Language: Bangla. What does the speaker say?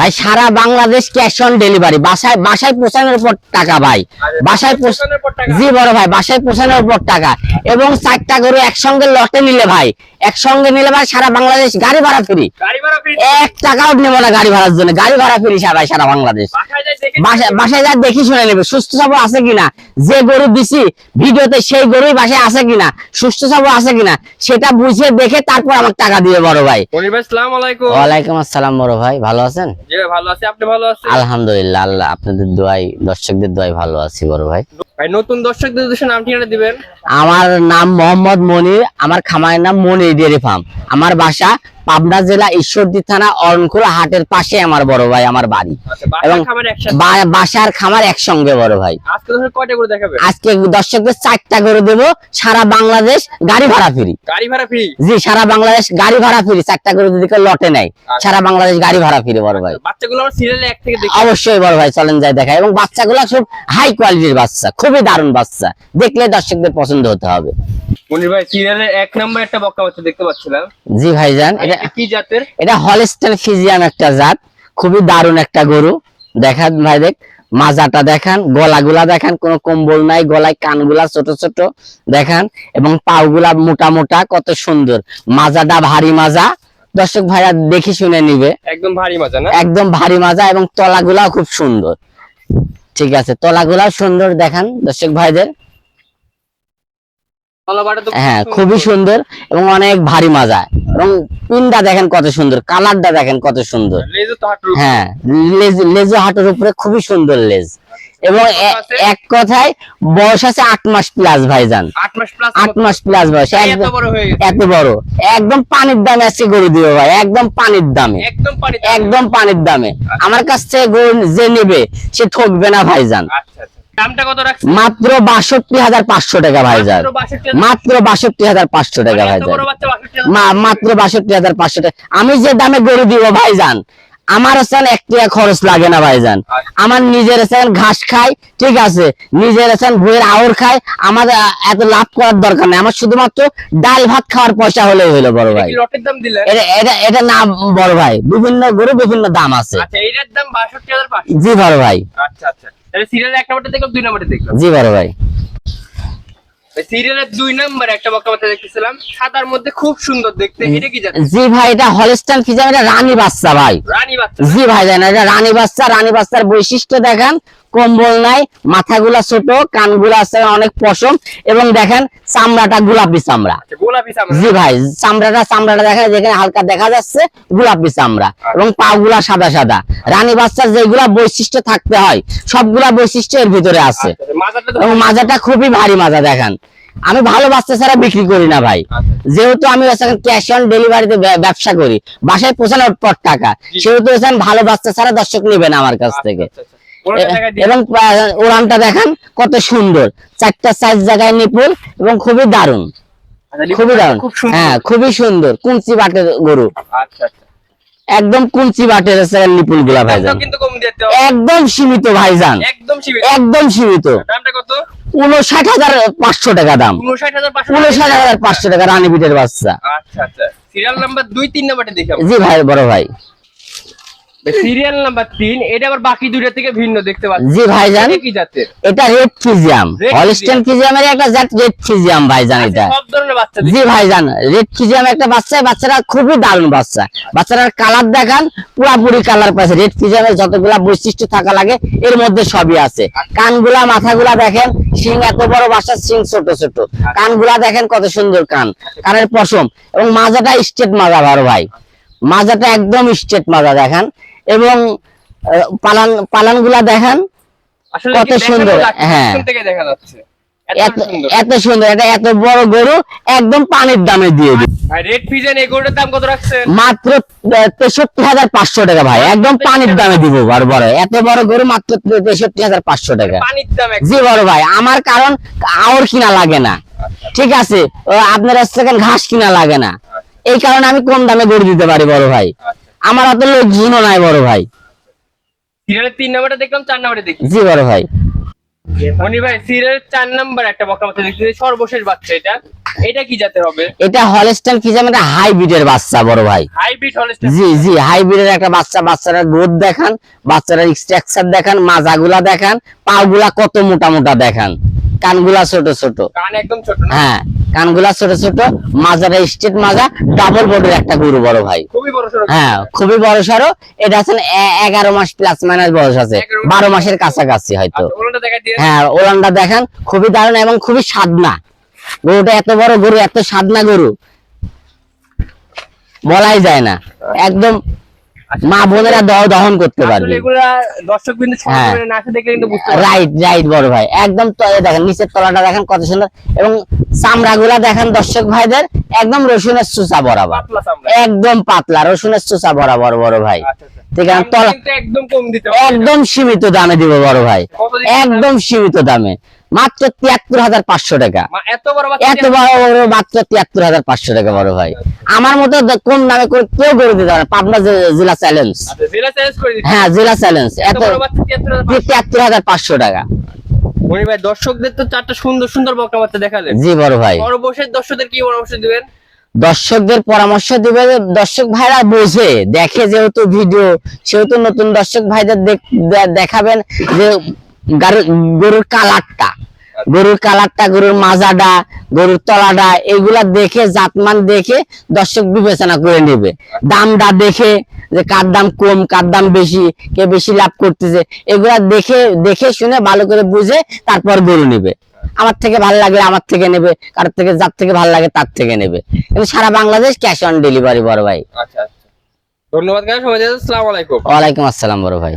ভাই সারা বাংলাদেশ ক্যাশ অন ডেলিভারি বাসায় বাসায় পৌঁছানোর পর টাকা ভাই। বাসায় পৌঁছানোর পর টাকা? জি বড় ভাই বাসায় পৌঁছানোর পর টাকা। এবং চারটা গরু একসঙ্গে লটে নিলে ভাই একসঙ্গে নিলে ভাই সারা বাংলাদেশ গাড়ি ভাড়া ফ্রি? এক টাকাও নেব না গাড়ি ভাড়ার জন্য। গাড়ি ভাড়া ফ্রি সারা সারা বাংলাদেশ। বাসায় যা দেখি শুনে নেবে। সুস্থ সবল আছে কিনা? যে গরু দিছি ভিডিওতে সেই গরুই বাসায় আছে কিনা? সুস্থ সবল আছে কিনা? সেটা বুঝে দেখে তারপর আমার টাকা দিয়ে বড় ভাই। ওয়ালাইকুম আসসালাম বড় ভাই ভালো আছেন? জি ভাই ভালো আছি। আপনি ভালো আছেন? আলহামদুলিল্লাহ আল্লাহ আপনাদের দোয়াই দর্শকদের দোয়াই ভালো আছি বড় ভাই। ভাই নতুন দর্শকদের উদ্দেশ্যে নাম ঠিকানা দিবেন? আমার নাম মোহাম্মদ মনির আমার খামারের নাম মনির ডেয়ারি ফার্ম। আমার বাসা পাবনা জেলা ঈশ্বরদী থানা অরণকুল হাটের পাশে আমার বড় ভাই আমার বাড়ি। আচ্ছা এবং বাসার খামার একসঙ্গে বড় ভাই। আজকে দর্শকদের চারটা করে দেবো সারা বাংলাদেশ গাড়ি ভাড়া ফ্রি। গাড়ি ভাড়া ফ্রি? জি সারা বাংলাদেশ গাড়ি ভাড়া ফ্রি চারটা করে যদি লটে নেয় সারা বাংলাদেশ গাড়ি ভাড়া ফ্রি বড় ভাই। বাচ্চাগুলো সিরিয়ালে এক থেকে দেখি। অবশ্যই বড় ভাই চলেন যাই দেখা এবং বাচ্চাগুলো সব হাই কোয়ালিটির বাচ্চা খুবই দারুণ বাচ্চা। দেখলে দর্শকদের পছন্দ হতে হবে। মনির ভাই সিরিয়ালে এক নাম্বার একটা বক্কা বাচ্চা দেখতে পাচ্ছিলাম। জি ভাইজান এটা এটা কি জাতের? এটা হলিস্টেন ফিজিয়াম একটা জাত খুবই দারুণ একটা গরু। দেখান ভাই দেখ মাজাটা দেখান গলাগুলা দেখান কোনো কম্বল নাই গলায় কানগুলা ছোট ছোট দেখান এবং পাওগুলা মোটা মোটা কত সুন্দর। মাজাটা ভারী মাজা দর্শক ভাইরা দেখি শুনে নিবে। একদম ভারী মজা না? একদম ভারী মাজা এবং তলাগুলাও খুব সুন্দর। ঠিক আছে তলাগুলাও সুন্দর দেখান দর্শক ভাইদের। হ্যাঁ খুবই সুন্দর এবং অনেক ভারী মাজা। এবং পিনটা দেখেন কত সুন্দর কালারটা দেখেন কত সুন্দর। হ্যাঁ লেজ হাটের উপরে খুবই সুন্দর লেজ। এবং এক কথায় বয়স আছে আট মাস প্লাস ভাইজান। আট মাস প্লাস আট মাস প্লাস বয়স। এত বড় একদম পানির দামে আজকে গরু দিবে ভাই একদম পানির দামে। একদম পানির দামে। আমার কাছ থেকে গরু যে নেবে সে ঠকবে না ভাইজান। আচ্ছা আচ্ছা। দামটা কত রাখছেন? মাত্র বাষট্টি হাজার পাঁচশো টাকা ভাইজান মাত্র 62,000 মাত্র বাষট্টি হাজার পাঁচশো টাকা মানে ভাইজান বড় বাচ্চা 62,000 মা- মাত্র বাষট্টি হাজার পাঁচশো টাকা। আমি যে দামে গরু দিব ভাইজান আমার হচ্ছেন এক টাকা খরচ লাগে না ভাইজান আমার নিজের হচ্ছেন ঘাস খাই ঠিক আছে? নিজের হচ্ছেন ভুঁয়ের আউর খাই আমার এত লাভ করার দরকার নেই। আমার শুধুমাত্র ডাল ভাত খাওয়ার পয়সা হলেই হলো বড় ভাই। এটা এটা না বড় ভাই। বিভিন্ন গরু বিভিন্ন দাম আছে। আচ্ছা 62,500 জি বড় ভাই। আচ্ছা আচ্ছা। তাহলে সিরিয়ালে এক নাম্বারটা দেখলাম দুই নম্বরে দেখলাম। জি বড় ভাই। সিরিয়ালের দুই নাম্বার একটা দেখতেছিলাম সাদার মধ্যে খুব সুন্দর দেখতে এটা কি জানেন? জি ভাই এটা হলস্টাইন ফিজাম এটা রানী বাচ্চা ভাই। রানী বাচ্চা। জি ভাই জান এটা রানী বাচ্চা রানী বাচ্চার বৈশিষ্ট্য দেখান কম্বল নাই মাথাগুলা ছোট কানগুলা আছে অনেক পশম এবং দেখেন চামড়াটা গোলাপি চামড়া। আচ্ছা, জি ভাই চামড়াটা চামড়াটা দেখেন যেখানে হালকা দেখা যাচ্ছে গোলাপি চামড়া এবং পাগুলা সাদা সাদা। রানী বাচ্চার যেগুলা বৈশিষ্ট্য থাকতে হয় সবগুলা বৈশিষ্ট্য এর ভিতরে আছে। আচ্ছা, আচ্ছা, এবং মাজাটা খুবই ভারী মাজা দেখেন। আমি ভালো বাচ্চা ছাড়া বিক্রি করি না ভাই। আচ্ছা। যেহেতু আমি ক্যাশ অন ডেলিভারিতে ব্যবসা করি বাসায় পৌঁছানোর পর টাকা। সেহেতু ভালো বাচ্চা ছাড়া দর্শক নেবে না আমার কাছ থেকে। এবং ওড়ানটা দেখেন কত সুন্দর। চারটা সাইজ জায়গায় নিপুল এবং খুবই দারুণ। আচ্ছা, খুবই দারুণ। সুন্দর। হ্যাঁ খুবই সুন্দর। কুঞ্চি বাটের গরু। আচ্ছা আচ্ছা। একদম কুঞ্চি বাটের নিপুলগুলা ভাইজান। একদম সীমিত ভাইজান। একদম সীমিত। একদম সীমিত। উনষাট হাজার পাঁচশো টাকা দাম। উনষাট হাজার পাঁচশো টাকা। রানী পিঠের বাচ্চা। আচ্ছা আচ্ছা। সিরিয়াল নাম্বার দুই তিন নাম্বারটা দেখি জি ভাই বড় ভাই। সিরিয়াল নাম্বার তিন এটা আবার বাকি দুইটা থেকে ভিন্ন দেখতে পাচ্ছি। জি ভাইজান কি জাতের? এটা রেড ফিজিয়াম Red হলিস্টেন ফিজিয়ামের একটা জাত রেড ফিজিয়াম ভাইজান এটা। সব ধরনের বাচ্চা জি ভাইজান রেড ফিজিয়াম একটা বাচ্চা বাচ্চারা খুবই দারুণ বাচ্চা। কালার দেখান পুরাপুরি কালার পাচ্ছে রেড ফিজিয়ামের যতগুলা বৈশিষ্ট্য থাকা লাগে এর মধ্যে সবই আছে। কানগুলা মাথাগুলা দেখেন শিং এত বড় বাচ্চা শিং ছোট ছোট। কানগুলা দেখেন কত সুন্দর কান। কানের পশম। এবং মাজাটা স্টেট মাজা বড় ভাই। মাজাটা একদম স্টেট মাজা দেখেন। এবং পালান পালানগুলা দেখেন। কত সুন্দর, হ্যাঁ। এত সুন্দর। এটা এত বড় গরু একদম পানির দামে দিয়ে দিই রেড ফিজেন এই গরুটার দাম কত রাখছেন? মাত্র তেষট্টি হাজার পাঁচশো টাকা ভাই। একদম পানির দামে দিব বড় বড় এত বড় গরু মাত্র তেষট্টি হাজার পাঁচশো টাকা। পানির দাম জি বড় ভাই আমার কারণ আওর কিনা লাগে না। ঠিক আছে? আপনার সেকেন্ড ঘাস কিনা লাগে না। এই কারণে আমি কম দামে গরু দিতে পারি বড় ভাই। আমার হাতে লোকজনও নাই বড় ভাই। সিরিয়ালের তিন নাম্বারটা দেখলাম চার নাম্বারটা দেখি। জি বড় ভাই। মনি ভাই সিরিয়ালের চার নাম্বার একটা বকা বাচ্চা দেখছি সর্বশেষ বাচ্চা এটা। এটা কি জাতের হবে? এটা হলস্টাইন ফিজাম একটা হাইব্রিডের বাচ্চা বড় ভাই। হাইব্রিড হলে জি জি হাইব্রিডের একটা বাচ্চা বাচ্চারা গ্রোথ দেখান বাচ্চারা স্ট্রাকচার দেখান মাজাগুলা দেখান পাগুলা কত মোটা মোটা দেখান। কানগুলা ছোট ছোট। কান একদম ছোট না? হ্যাঁ। কানগুলা ছোট ছোট মাজারা স্টেট মাজা ডাবল বডির একটা গরু বড় ভাই। হ্যাঁ খুবই বড় সড়ো। এটা আছে এগারো মাস প্লাস মাইনাস বয়স আছে। বারো মাসের কাছাকাছি হয়তো। আচ্ছা হ্যাঁ ওলানটা দেখান। খুবই দারুণ এবং খুবই সাদনা গরুটা এত বড় গরু এত সাদনা গরু। বলাই যায় না। একদম মা বোনেরা দহ দহন করতে পারবে। দর্শক বিন্দু হ্যাঁ। দেখলে কিন্তু রাইট রাইট বড় ভাই। একদম দেখেন নিচের তলাটা দেখেন কত সুন্দর। এবং চামড়া গুলা দেখেন দর্শক ভাইদের একদম রসুনের চুচা বরাবর। একদম পাতলা রসুনের চুচা বরাবর বড় ভাই। আচ্ছা আচ্ছা। ঠিক আছে তলা একদম কম দিতে একদম সীমিত দামে দিব বড় ভাই। একদম সীমিত দামে। মাত্র তিয়াত্তর হাজার পাঁচশো টাকা। এত বড় বড় মাত্র তিয়াত্তর হাজার পাঁচশো টাকা বড় ভাই। আমার মতো কম দামে করে কেউ করে দিতে পারে পাবনা জেলা চ্যালেঞ্জ। আচ্ছা হ্যাঁ জেলা চ্যালেঞ্জ। এত তিয়াত্তর হাজার পাঁচশো। টাকা। ভাই দর্শকদের তো চারটা সুন্দর সুন্দর বকনা দেখালেন জি বড় ভাই। পরবর্তী দর্শকদের কি পরামর্শ দিবেন? দর্শকদের পরামর্শ দিবে দর্শক ভাইরা বোঝে দেখে যেহেতু ভিডিও সেহেতু নতুন দর্শক ভাইদের দেখ- দেখাবেন যে গরুর কালারটা। গরুর কালারটা গরুর মাজাটা গরুর তলাটা এগুলা দেখে জাতমান দেখে দর্শক বিবেচনা করে নেবে। দামটা দেখে যে কার দাম কম কার দাম বেশি কে বেশি লাভ করতেছে এগুলা দেখে দেখে শুনে ভালো করে বুঝে তারপর গরু নেবে। আমার থেকে ভালো লাগে আমার থেকে নেবে কারোর থেকে যার থেকে ভালো লাগে তার থেকে নেবে। কিন্তু সারা বাংলাদেশ ক্যাশ অন ডেলিভারি বড় ভাই। আচ্ছা আচ্ছা। ধন্যবাদ ওয়ালাইকুম আসসালাম বড় ভাই।